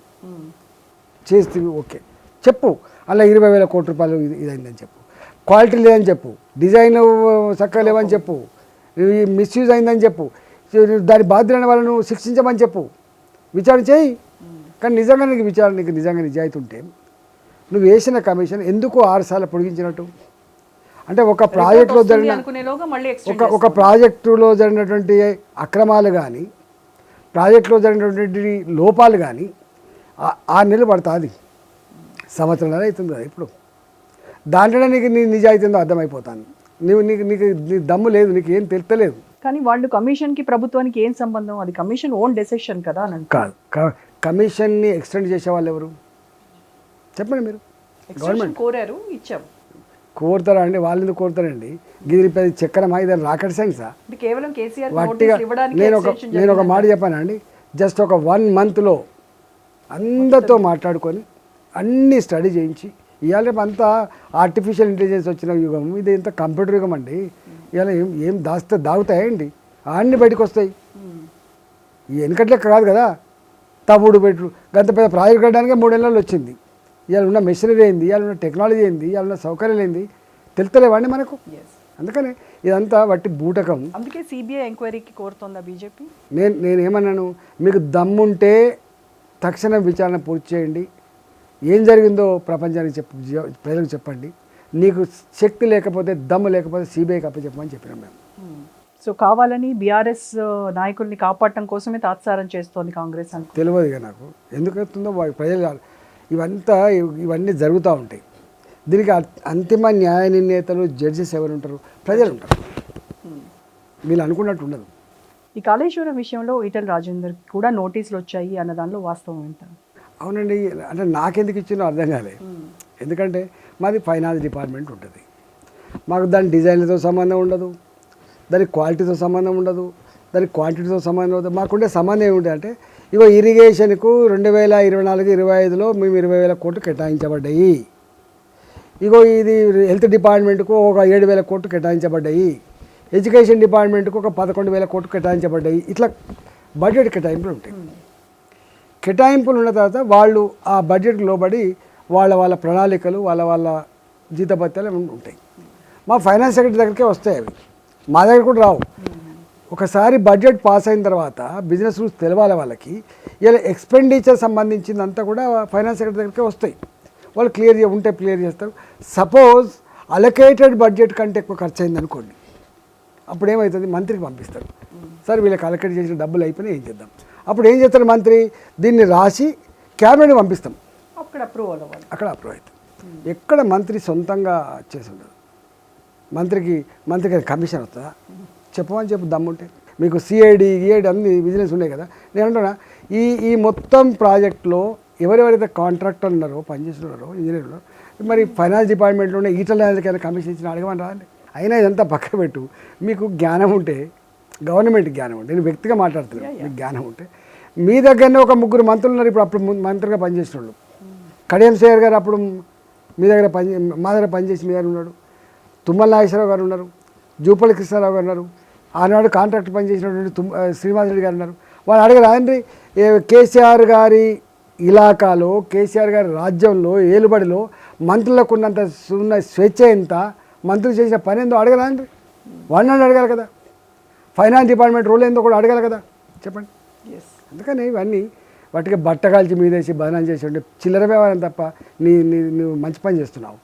చేస్తే ఓకే. చెప్పు. అలా ఇరవై వేల కోట్ల రూపాయలు ఇదైందని చెప్పు. క్వాలిటీ లేదని చెప్పు. డిజైన్ చక్కగా లేవని చెప్పు. మిస్యూజ్ అయిందని చెప్పు. దాని బాధ్యులైన వాళ్ళను శిక్షించమని చెప్పు. విచారణ చేయి. కానీ నిజంగా నీకు విచారణ నీకు నిజంగా నిజాయితీ ఉంటే నువ్వు వేసిన కమిషన్ ఎందుకు ఆరు సార్లు పొడిగించినట్టు? అంటే ఒక ప్రాజెక్టులో జరిగిన ఒక ఒక ప్రాజెక్టులో జరిగినటువంటి అక్రమాలు కానీ ప్రాజెక్టులో జరిగినటువంటి లోపాలు కానీ ఆ- ఆరు నెలలు పడుతుంది. సంవత్సరాలు అవుతుంది కదా ఇప్పుడు. దాంట్లోనే నీకు నీ నిజాయితీ ఉందో అర్థమైపోతాను నీవు నీకు నీకు నీ దమ్ము లేదు నీకు ఏం తెలుస్తలేదు. కానీ వాళ్ళు కమిషన్కి ప్రభుత్వానికి ఏం సంబంధం? అది కమిషన్ ఓన్ డెసిషన్ కదా. కాదు. కమిషన్ని ఎక్స్టెండ్ చేసే వాళ్ళు ఎవరు? చెప్పండి మీరు. Extension కోరారు ఇచ్చాం. కోరుతారా అండి? వాళ్ళు ఎందుకు కోరుతారండి గిరి పెద్ద చక్కెరమా ఇదని రాకెట్ సైన్సా? అంటే కేవలం కేసీఆర్ వట్టిగా నేను ఒక నేను ఒక. మాట చెప్పాను అండి? జస్ట్ ఒక వన్ మంత్లో అందరితో మాట్లాడుకొని అన్ని స్టడీ చేయించి ఇవాళ రేపు అంతా ఆర్టిఫిషియల్ ఇంటెలిజెన్స్ వచ్చిన యుగం ఇది ఇంత కంప్యూటర్ యుగం అండి? ఇవాళ ఏం ఏం దాస్తే దాగుతాయండి అన్నీ బయటకు వస్తాయి. వెనకట్లెక్క కాదు కదా? తమ్ముడు పెట్టు గంత పెద్ద ప్రాజెక్ట్ కట్టడానికే మూడేళ్ళలో వచ్చింది. ఇవాళ ఉన్న మెషినరీ ఏంది? ఇవాళ ఉన్న టెక్నాలజీ ఏంది? ఇవాళ ఉన్న సౌకర్యాలు ఏంది? తెలుస్తలేవండి మనకు. అందుకని ఇదంతా వట్టి బూటకం. అందుకే సిబిఐ ఎంక్వైరీకి కోరుతోందా బీజేపీ? నేను నేను ఏమన్నాను మీకు దమ్ముంటే తక్షణం విచారణ పూర్తి చేయండి. ఏం జరిగిందో ప్రపంచానికి చెప్పు జ- ప్రజలకు చెప్పండి. నీకు శక్తి లేకపోతే దమ్ము లేకపోతే సిబిఐకి అప్పచెప్పమని చెప్పినాం మేము. సో కావాలని బీఆర్ఎస్ నాయకుల్ని కాపాడటం కోసమే తాత్సారం చేస్తోంది కాంగ్రెస్ అనుకో తెలియదు నాకు. ఎందుకు అవుతుందో ప్రజలు. ఇవంతా ఇవ్- ఇవన్నీ జరుగుతూ ఉంటాయి. దీనికి అంతిమ న్యాయ నిర్ణేతలు జడ్జెస్ ఎవరు ఉంటారు ప్రజలు ఉంటారు వీళ్ళు అనుకున్నట్టు ఉండదు. ఈ కాళేశ్వరం విషయంలో ఈటల రాజేందర్ కూడా నోటీసులు వచ్చాయి అన్న దానిలో వాస్తవం ఏంట అవునండి. అంటే నాకెందుకు ఇచ్చినో అర్థం కాలే. ఎందుకంటే మాది ఫైనాన్స్ డిపార్ట్మెంట్ ఉంటుంది. మాకు దాని డిజైన్లతో సంబంధం ఉండదు. దాని క్వాలిటీతో సంబంధం ఉండదు. దాని క్వాంటిటీతో సంబంధం ఉండదు మాకుండే సంబంధం ఏమిటి అంటే ఇగో ఇరిగేషన్కు రెండు వేల ఇరవై నాలుగు ఇరవై ఐదులో మేము ఇరవై వేల కోట్లు కేటాయించబడ్డాయి. ఇగో ఇది హెల్త్ డిపార్ట్మెంట్కు ఒక ఏడు వేల కోట్లు కేటాయించబడ్డాయి. ఎడ్యుకేషన్ డిపార్ట్మెంట్కు ఒక పదకొండు వేల కోట్లు కేటాయించబడ్డాయి. ఇట్లా బడ్జెట్ కేటాయింపులు ఉంటాయి. కేటాయింపులు ఉన్న తర్వాత వాళ్ళు ఆ బడ్జెట్కి లోబడి వాళ్ళ వాళ్ళ ప్రణాళికలు వాళ్ళ వాళ్ళ జీతభత్యాలు ఉంటాయి. మా ఫైనాన్స్ సెక్రటరీ దగ్గరికే వస్తాయి అవి. మా దగ్గర కూడా రావు. ఒకసారి బడ్జెట్ పాస్ అయిన తర్వాత బిజినెస్ రూల్స్ తెలవాలి వాళ్ళకి ఇలా ఎక్స్పెండిచర్ సంబంధించిందంతా కూడా ఫైనాన్స్ సెక్రటరీ దగ్గరికే వస్తాయి. వాళ్ళు క్లియర్ ఉంటే క్లియర్ చేస్తారు. సపోజ్ అలొకేటెడ్ బడ్జెట్ కంటే ఎక్కువ ఖర్చు అయింది అనుకోండి అప్పుడు ఏమవుతుంది మంత్రికి పంపిస్తారు. సార్ వీళ్ళకి అలొకేట్ చేసిన డబ్బులు అయిపోయినా ఏం చేద్దాం? అప్పుడు ఏం చేస్తారు మంత్రి? దీన్ని రాసి క్యాబినెట్ పంపిస్తాం. అక్కడ అప్రూవల్ అవ్వాలి అక్కడ అప్రూవ్ అవుతుంది ఎక్కడ మంత్రి సొంతంగా చేసి ఉండదు. మంత్రికి మంత్రికి కమిషన్ వస్తుందా? చెప్పమని చెప్పు దమ్ముంటే. మీకు సిఐడి ఈఐడి అన్ని బిజినెస్ ఉన్నాయి కదా. నేను అంటున్నా ఈ ఈ మొత్తం ప్రాజెక్ట్లో ఎవరెవరైతే కాంట్రాక్టర్ ఉన్నారో పనిచేస్తున్నారో ఇంజనీర్లు మరి ఫైనాన్స్ డిపార్ట్మెంట్లోనే ఈటల రాజకీయాలు కమిషన్ ఇచ్చిన అడగమని రాదండి అయినా ఇదంతా పక్క పెట్టు. మీకు జ్ఞానం ఉంటే గవర్నమెంట్ జ్ఞానం ఉంటే నేను వ్యక్తిగా మాట్లాడుతున్నాను మీకు జ్ఞానం ఉంటే మీ దగ్గరనే ఒక ముగ్గురు మంత్రులు ఉన్నారు ఇప్పుడు అప్పుడు మంత్రిగా పనిచేసిన వాళ్ళు కడియం సేయర్ గారు అప్పుడు మీ దగ్గర పని మా దగ్గర పనిచేసి మీ దగ్గర ఉన్నాడు. తుమ్మల నాగేశ్వరరావు గారు ఉన్నారు. జూపల్లి కృష్ణారావు గారు ఉన్నారు. ఆనాడు కాంట్రాక్ట్ పనిచేసినటువంటి తుమ్ ఆ, శ్రీనివాస్ రెడ్డి గారు ఉన్నారు. వాళ్ళు అడగరా అండి కేసీఆర్ గారి ఇలాకాలో కేసీఆర్ గారి రాజ్యంలో ఏలుబడిలో మంత్రులకు ఉన్నంత ఉన్న స్వేచ్ఛ ఎంత మంత్రులు చేసిన పని ఏందో అడగరా అండి వాళ్ళని అడగాలి కదా. ఫైనాన్స్ డిపార్ట్మెంట్ రోల్ ఏందో కూడా అడగాలి కదా. చెప్పండి. ఎస్ అందుకని ఇవన్నీ వాటికి బట్టగాల్చి మీదేసి బదనాలు చేసి చిల్లర వ్యవహారం తప్ప నీ నీ నువ్వు మంచి పని చేస్తున్నావు.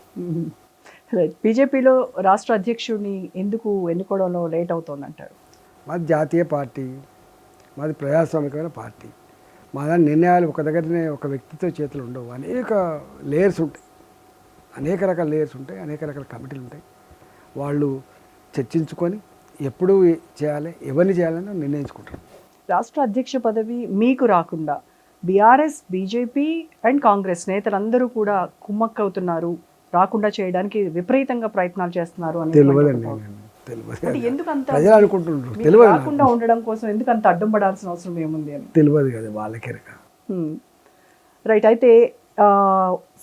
రైట్ బీజేపీలో రాష్ట్ర అధ్యక్షుడిని ఎందుకు ఎన్నుకోవడంలో లేట్ అవుతోందంటారు? మాది జాతీయ పార్టీ మాది ప్రజాస్వామికమైన పార్టీ. మా దాని నిర్ణయాలు ఒక దగ్గరనే ఒక వ్యక్తితో చేతులు ఉండవు. అనేక లేయర్స్ ఉంటాయి. అనేక రకాల లేయర్స్ ఉంటాయి అనేక రకాల కమిటీలు ఉంటాయి. వాళ్ళు చర్చించుకొని ఎప్పుడు చేయాలి ఎవరిని చేయాలని నిర్ణయించుకుంటారు. రాష్ట్ర అధ్యక్ష పదవి మీకు రాకుండా బీఆర్ఎస్ బీజేపీ అండ్ కాంగ్రెస్ నేతలందరూ కూడా కుమ్మక్కవుతున్నారు. రాకుండా చేయడానికి విపరీతంగా ప్రయత్నాలు చేస్తున్నారు అని తెలియదండి తెలియదు. ప్రజలు. రాకుండా ఉండడం కోసం ఎందుకు అంత అడ్డం పడాల్సిన అవసరం ఏముంది అని. తెలియదు కదా వాళ్ళకెరక రైట్ అయితే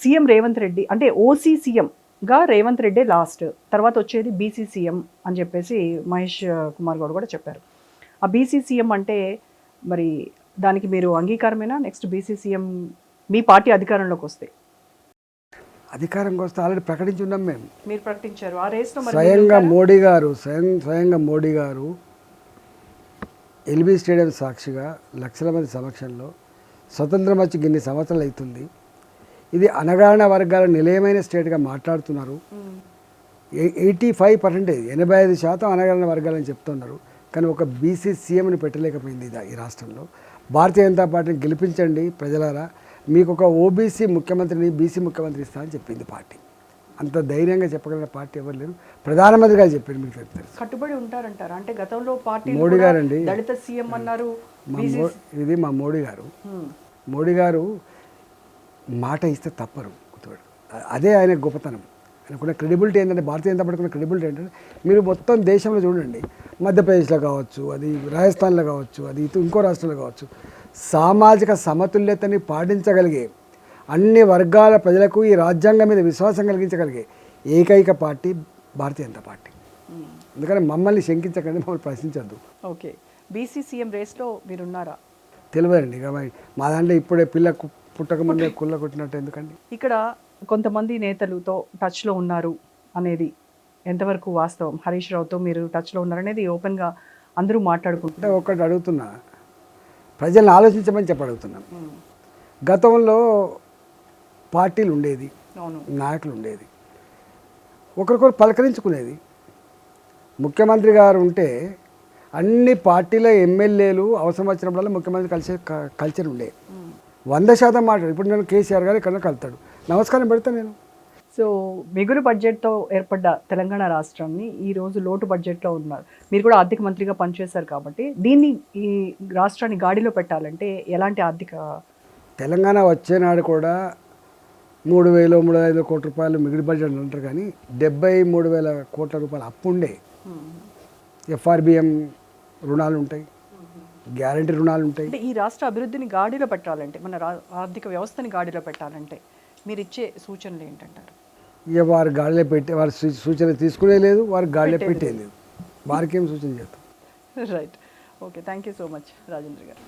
సీఎం రేవంత్ రెడ్డి అంటే ఓసీ సీఎంగా రేవంత్ రెడ్డి లాస్ట్. తర్వాత వచ్చేది బీసీ సీఎం అని చెప్పేసి మహేష్ కుమార్ గౌడ్ కూడా చెప్పారు. ఆ బీసీ సీఎం అంటే మరి దానికి మీరు అంగీకారమేనా? నెక్స్ట్ బీసీ సీఎం మీ పార్టీ అధికారంలోకి వస్తే. అధికారంకి వస్తే ఆల్రెడీ ప్రకటించి ఉన్నాం మేము. మీరు ప్రకటించారు. ఆ రేస్లో స్వయంగా మోడీ గారు స్వయం స్వయంగా మోడీ గారు ఎల్బీ స్టేడియం సాక్షిగా లక్షల మంది సమక్షంలో స్వతంత్రం వచ్చి ఇన్ని సంవత్సరాలు అవుతుంది. ఇది అనగాహన వర్గాల నిలయమైన స్టేట్గా మాట్లాడుతున్నారు. ఎయిటీ ఫైవ్ పర్సెంటేజ్ ఎనభై ఐదు శాతం అనగాహన వర్గాలని చెప్తున్నారు. కానీ ఒక బీసీ సీఎంని పెట్టలేకపోయింది ఇది ఈ రాష్ట్రంలో. భారతీయ జనతా పార్టీని గెలిపించండి ప్రజలారా. మీకు ఒక ఓబీసీ ముఖ్యమంత్రిని బీసీ ముఖ్యమంత్రి ఇస్తా అని చెప్పింది పార్టీ. అంత ధైర్యంగా చెప్పగలిగిన పార్టీ ఎవరు లేరు. ప్రధానమంత్రి గారు చెప్పారు మీకు తెలుసు. కట్టుబడి ఉంటారంటారా? అంటే గతంలో పార్టీ మోడీ గారండి. దళిత సీఎం అన్నారు ఇది మా మోడీ గారు. మోడీ గారు మాట ఇస్తే తప్పరు గుర్తుపెట్టు అదే ఆయన గొప్పతనం. ఆయనకున్న క్రెడిబిలిటీ ఏంటంటే భారతీయ జనతా పార్టీకున్న క్రెడిబిలిటీ ఏంటంటే మీరు మొత్తం దేశంలో చూడండి. మధ్యప్రదేశ్లో కావచ్చు అది రాజస్థాన్లో కావచ్చు అది ఇటు ఇంకో రాష్ట్రంలో కావచ్చు. సామాజిక సమతుల్యతని పాటించగలిగే అన్ని వర్గాల ప్రజలకు ఈ రాజ్యాంగం మీద విశ్వాసం కలిగించగలిగే ఏకైక పార్టీ భారతీయ జనతా పార్టీ. అందుకని మమ్మల్ని శంకించకండి మమ్మల్ని ప్రశ్నించద్దు. ఓకే. బీసీ సీఎం రేస్లో మీరున్నారా? తెలియదండి ఇక మరి మా దాంట్లో ఇప్పుడే పిల్ల పుట్టక ముందే కుల్ల కొట్టినట్టు ఎందుకండి? ఇక్కడ కొంతమంది నేతలతో టచ్లో ఉన్నారు అనేది ఎంతవరకు వాస్తవం? హరీష్ రావుతో మీరు టచ్లో ఉన్నారనేది ఓపెన్గా అందరూ మాట్లాడుకుంటున్నారు. అంటే ఒకటి అడుగుతున్నా ప్రజల్ని ఆలోచించమని చెప్పి అడుగుతున్నాం మ్మ్. గతంలో పార్టీలు ఉండేది నాయకులు ఉండేది. ఒకరికొకరు పలకరించుకునేది. ముఖ్యమంత్రి గారు ఉంటే అన్ని పార్టీల ఎమ్మెల్యేలు అవసరం వచ్చినప్పుడల్లా ముఖ్యమంత్రి కలిసే కల్చర్ ఉండేది మ్మ్. వంద శాతం మాట్లాడు. ఇప్పుడు నేను కేసీఆర్ గారు ఇక్కడ కలుతాడు. నమస్కారం పెడతాను నేను. సో మిగులు బడ్జెట్తో ఏర్పడ్డ తెలంగాణ రాష్ట్రాన్ని ఈ రోజు లోటు బడ్జెట్లో ఉన్నారు మీరు కూడా ఆర్థిక మంత్రిగా పనిచేశారు కాబట్టి దీన్ని ఈ రాష్ట్రాన్ని గాడిలో పెట్టాలంటే ఎలాంటి ఆర్థిక తెలంగాణ వచ్చేనాడు కూడా మూడు వేలు మూడు ఐదు కోట్ల రూపాయలు మిగిలి బడ్జెట్ అంటారు కానీ డెబ్బై మూడు వేల కోట్ల రూపాయలు అప్పు ఉండే ఎఫ్ఆర్బిఎం రుణాలు ఉంటాయి గ్యారంటీ రుణాలు ఉంటాయి. అంటే ఈ రాష్ట్ర అభివృద్ధిని గాడిలో పెట్టాలంటే మన రా- ఆర్థిక వ్యవస్థని గాడిలో పెట్టాలంటే మీరు ఇచ్చే సూచనలు ఏంటంటారు? ఇక వారు గాడిలో పెట్టే వారి సూచన తీసుకునే లేదు వారు గాడిలో పెట్టే లేదు. వారికి ఏం సూచన చేస్తాం? Right okay thank you so much Rajendra garu.